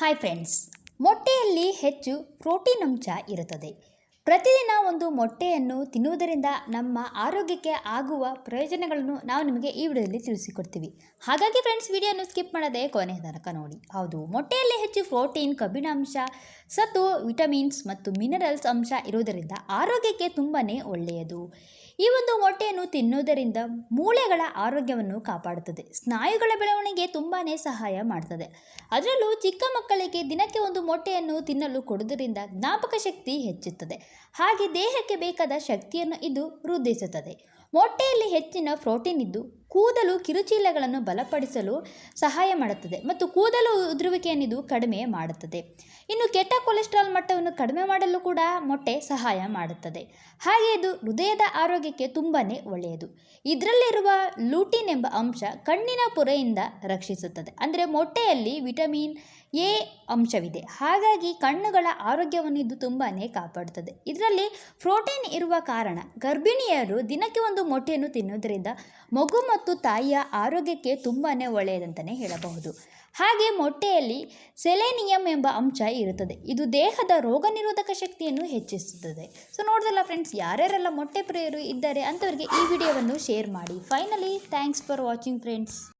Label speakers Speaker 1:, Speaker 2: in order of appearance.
Speaker 1: Hi friends ಮೊಟ್ಟೆಯಲ್ಲಿ ಹೆಚ್ಚು protein ಅಂಶ ಇರುತ್ತದೆ. ಪ್ರತಿದಿನ ಒಂದು ಮೊಟ್ಟೆಯನ್ನು ತಿನ್ನುವುದರಿಂದ ನಮ್ಮ ಆರೋಗ್ಯಕ್ಕೆ ಆಗುವ ಪ್ರಯೋಜನಗಳನ್ನು ನಾವು ನಿಮಗೆ ಈ ವಿಡಿಯೋದಲ್ಲಿ ತಿಳಿಸಿಕೊಡ್ತೀವಿ. ಹಾಗಾಗಿ ಫ್ರೆಂಡ್ಸ್ ವಿಡಿಯೋನು ಸ್ಕಿಪ್ ಮಾಡದೆ ಕೊನೆಯ ತನಕ ನೋಡಿ. ಹೌದು, ಮೊಟ್ಟೆಯಲ್ಲಿ ಹೆಚ್ಚು ಪ್ರೋಟೀನ್ ಕಬ್ಬಿಣಾಂಶ ಸತ್ತು ವಿಟಮಿನ್ಸ್ ಮತ್ತು ಮಿನರಲ್ಸ್ ಅಂಶ ಇರುವುದರಿಂದ ಆರೋಗ್ಯಕ್ಕೆ ತುಂಬಾ ಒಳ್ಳೆಯದು. ಈ ಒಂದು ಮೊಟ್ಟೆಯನ್ನು ತಿನ್ನುವುದರಿಂದ ಮೂಳೆಗಳ ಆರೋಗ್ಯವನ್ನು ಕಾಪಾಡುತ್ತದೆ. ಸ್ನಾಯುಗಳ ಬೆಳವಣಿಗೆ ತುಂಬಾ ಸಹಾಯ ಮಾಡ್ತದೆ. ಅದರಲ್ಲೂ ಚಿಕ್ಕ ಮಕ್ಕಳಿಗೆ ದಿನಕ್ಕೆ ಒಂದು ಮೊಟ್ಟೆಯನ್ನು ತಿನ್ನಲು ಕೊಡುವುದರಿಂದ ಜ್ಞಾಪಕ ಶಕ್ತಿ ಹೆಚ್ಚುತ್ತದೆ. ಹಾಗೆ ದೇಹಕ್ಕೆ ಬೇಕಾದ ಶಕ್ತಿಯನ್ನು ಇದು ವೃದ್ಧಿಸುತ್ತದೆ. ಮೊಟ್ಟೆಯಲ್ಲಿ ಹೆಚ್ಚಿನ ಪ್ರೋಟೀನ್ ಇದ್ದು ಕೂದಲು ಕಿರುಚೀಲಗಳನ್ನು ಬಲಪಡಿಸಲು ಸಹಾಯ ಮಾಡುತ್ತದೆ ಮತ್ತು ಕೂದಲು ಉದುರುವಿಕೆಯನ್ನಿದು ಕಡಿಮೆ ಮಾಡುತ್ತದೆ. ಇನ್ನು ಕೆಟ್ಟ ಕೊಲೆಸ್ಟ್ರಾಲ್ ಮಟ್ಟವನ್ನು ಕಡಿಮೆ ಮಾಡಲು ಕೂಡ ಮೊಟ್ಟೆ ಸಹಾಯ ಮಾಡುತ್ತದೆ. ಹಾಗೆ ಇದು ಹೃದಯದ ಆರೋಗ್ಯಕ್ಕೆ ತುಂಬಾ ಒಳ್ಳೆಯದು. ಇದರಲ್ಲಿರುವ ಲೂಟಿನ್ ಎಂಬ ಅಂಶ ಕಣ್ಣಿನ ಪೊರೆಯಿಂದ ರಕ್ಷಿಸುತ್ತದೆ. ಅಂದರೆ ಮೊಟ್ಟೆಯಲ್ಲಿ ವಿಟಮಿನ್ ಎ ಅಂಶವಿದೆ. ಹಾಗಾಗಿ ಕಣ್ಣುಗಳ ಆರೋಗ್ಯವನ್ನು ಇದು ತುಂಬಾ ಕಾಪಾಡುತ್ತದೆ. ಇದರಲ್ಲಿ ಪ್ರೋಟೀನ್ ಇರುವ ಕಾರಣ ಗರ್ಭಿಣಿಯರು ದಿನಕ್ಕೆ ಒಂದು ಮೊಟ್ಟೆಯನ್ನು ತಿನ್ನುವುದರಿಂದ ಮಗು ಮತ್ತು ತಾಯಿಯ ಆರೋಗ್ಯಕ್ಕೆ ತುಂಬಾ ಒಳ್ಳೆಯದಂತಲೇ ಹೇಳಬಹುದು. ಹಾಗೆ ಮೊಟ್ಟೆಯಲ್ಲಿ ಸೆಲೆನಿಯಂ ಎಂಬ ಅಂಶ ಇರುತ್ತದೆ. ಇದು ದೇಹದ ರೋಗ ನಿರೋಧಕ ಶಕ್ತಿಯನ್ನು ಹೆಚ್ಚಿಸುತ್ತದೆ. ಸೊ ನೋಡಿದಲ್ಲ ಫ್ರೆಂಡ್ಸ್ ಯಾರ್ಯಾರೆಲ್ಲ ಮೊಟ್ಟೆ ಪ್ರಿಯರು ಇದ್ದಾರೆ ಅಂಥವರಿಗೆ ಈ ವಿಡಿಯೋವನ್ನು ಶೇರ್ ಮಾಡಿ. Finally thanks for watching friends